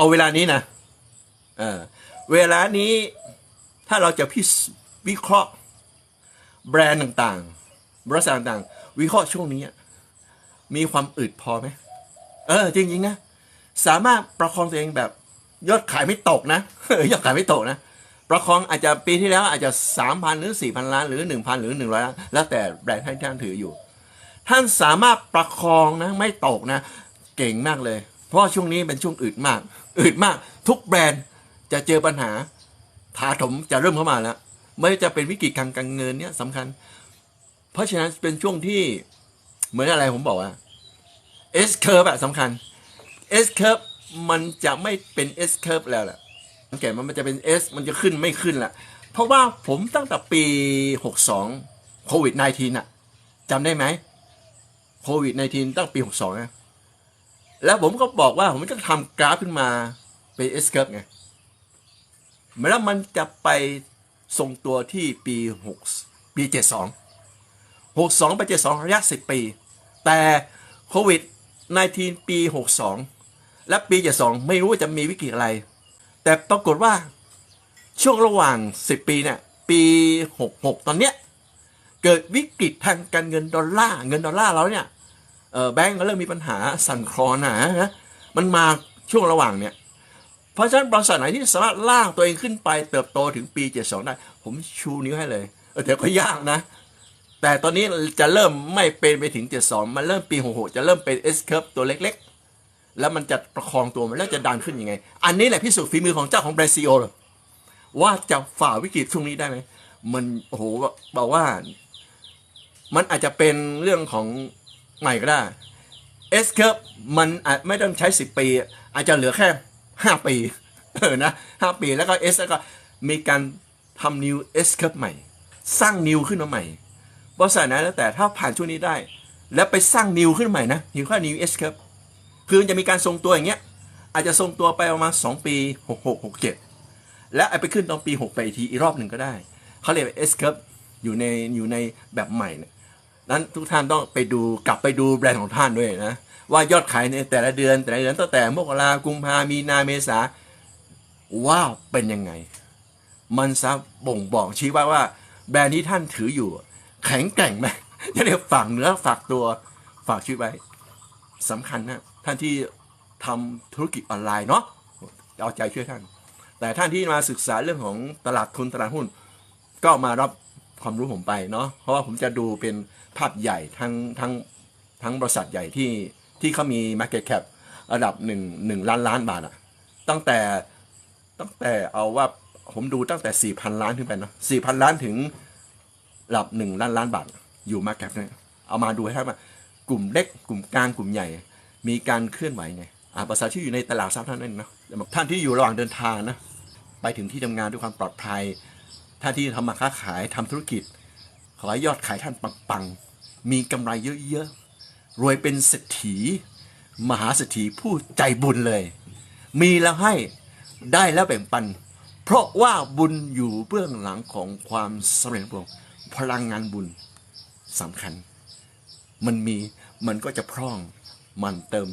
เอาเวลานี้นะเออเวลานี้ถ้าเราจะพิวิเคราะห์แบรนด์ต่างๆ บริษัทต่างๆ วิเคราะห์ช่วงนี้ มีความอึดพอไหมเออ จริงๆนะ สามารถประคองตัวเองแบบยอดขายไม่ตกนะยอดขายไม่ตกนะ ประคองอาจจะปีที่แล้วอาจจะสามพันหรือสี่พันล้านหรือหนึ่งพันหรือหนึ่งร้อยล้านแล้วแต่แบรนด์ที่ท่านถืออยู่ ท่านสามารถประคองนะไม่ตกนะ เก่งมากเลย เพราะช่วงนี้เป็นช่วงอึดมากอึดมาก ทุกแบรนด์จะเจอปัญหาถาถมจะเริ่มเข้ามาแล้วไม่จะเป็นวิกฤตทางการเงินเนี่ยสำคัญ เพราะฉะนั้นเป็นช่วงที่เหมือนอะไรผมบอกว่า S curve อะสำคัญ S curve มันจะไม่เป็น S curve แล้วแหละสังเกตมันมันจะเป็น S มันจะขึ้นไม่ขึ้นละเพราะว่าผมตั้งแต่ปี 62โควิด -19 อะจำได้ไหมโควิด -19 ตั้งปี 62นะ แล้วผมก็บอกว่าผมจะทำกราฟขึ้นมาเป็น S curve ไงแล้วมันจะไปทรงตัวที่ปี6ปี 72 62 ไป 72 ระยะ 10 ปี แต่โควิด 19 ปี 62 และปี 72 ไม่รู้ว่าจะมีวิกฤตอะไร แต่ปรากฏว่าช่วงระหว่าง 10 ปีเนี่ยปี 66 ตอนเนี้ย เกิดวิกฤตทางการเงินดอลลาร์เงินดอลลาร์เราเนี่ย แบงก์ก็เริ่มมีปัญหาสั่นคลอนนะฮะมันมาช่วงระหว่างเนี่ยเพราะฉะนั้นบริษัทไหนที่สามารถล่างตัวเองขึ้นไปเติบโตถึงปี 72 ได้ ผมชูนิ้วให้เลยเออแต่ก็ยากนะ แต่ตอนนี้จะเริ่มไม่เป็นไปถึง 72 มันเริ่มปี 66 จะเริ่มเป็น S curve ตัวเล็กๆ แล้วมันจะประคองตัวมันแล้วจะดันขึ้นยังไง อันนี้แหละพิสูจน์ฝีมือของเจ้าของแบรนด์ซีโอว่าจะฝ่าวิกฤตช่วงนี้ได้ไหมมันโอ้โหบอกว่า มันอาจจะเป็นเรื่องของ ใหม่ก็ได้ S curve มันอาจไม่ต้องใช้ 10 ปี อาจจะเหลือแค่ 5 ปีเออนะ5ปีแล้วก็ S แล้วก็มีการทำ new S curve ใหม่ สร้าง new ขึ้นมาใหม่บริษัทไหนแล้วแต่ถ้าผ่านช่วงนี้ได้ แล้วไปสร้างนิวขึ้นใหม่นะนิวค่านิวเอสครับคือจะมีการทรงตัวอย่างเงี้ยอาจจะทรงตัวไปประมาณ2ปี 66 67 และไอไปขึ้นตอนปี6ไปอีกทีอีกรอบหนึ่งก็ได้เขาเรียกว่าเอสครับอยู่ในอยู่ในแบบใหม่เนี่ย นั้นทุกท่านต้องไปดูกลับไปดูแบรนด์ของท่านด้วยนะว่ายอดขายในแต่ละเดือนแต่ละเดือนตั้งแต่มกรากุมภามีนาเมษาว้าวเป็นยังไง มันซะบ่งบอกชี้ว่าว่าแบรนด์ที่ท่านถืออยู่ แข็งแกร่งไหมจะเรียกฝากเนื้อฝากตัวฝากชีวิตไว้สำคัญนะท่านที่ทำธุรกิจออนไลน์เนาะเอาใจช่วยท่าน แต่ท่านที่มาศึกษาเรื่องของตลาดทุนตลาดหุ้น ก็มารับ ความรู้ผมไปเนาะเพราะว่าผมจะดูเป็นภาพใหญ่ทั้งทั้งทั้งบริษัทใหญ่ที่ที่เขามี Market Cap ระดับหนึ่งหนึ่งล้านล้านบาทอะตั้งแต่ตั้งแต่เอาว่าผมดูตั้งแต่สี่พันล้านขึ้นไปเนาะสี่พันล้านถึงระดับหนึ่งล้านล้านบาท อยู่มาแคปเนี่ยเอามาดูให้ท่านว่ากลุ่มเล็กกลุ่มกลางกลุ่มใหญ่ มีการเคลื่อนไหวไงอ่าภาษาที่อยู่ในตลาดทรัพย์ท่านนั่นเนาะท่านที่อยู่ระหว่างเดินทางนะไปถึงที่ทำงานด้วยความปลอดภัย ท่าที่ทำมาค้าขายทำธุรกิจ ขอให้ยอดขายท่านปังๆ มีกำไรเยอะๆ รวยเป็นเศรษฐี มหาเศรษฐีผู้ใจบุญเลย มีแล้วให้ได้แล้วแบ่งปัน เพราะว่าบุญอยู่เบื้องหลังของความสำเร็จของพระองค์พลังงานบุญสำคัญ มันมีมันก็จะพร่องมันเติม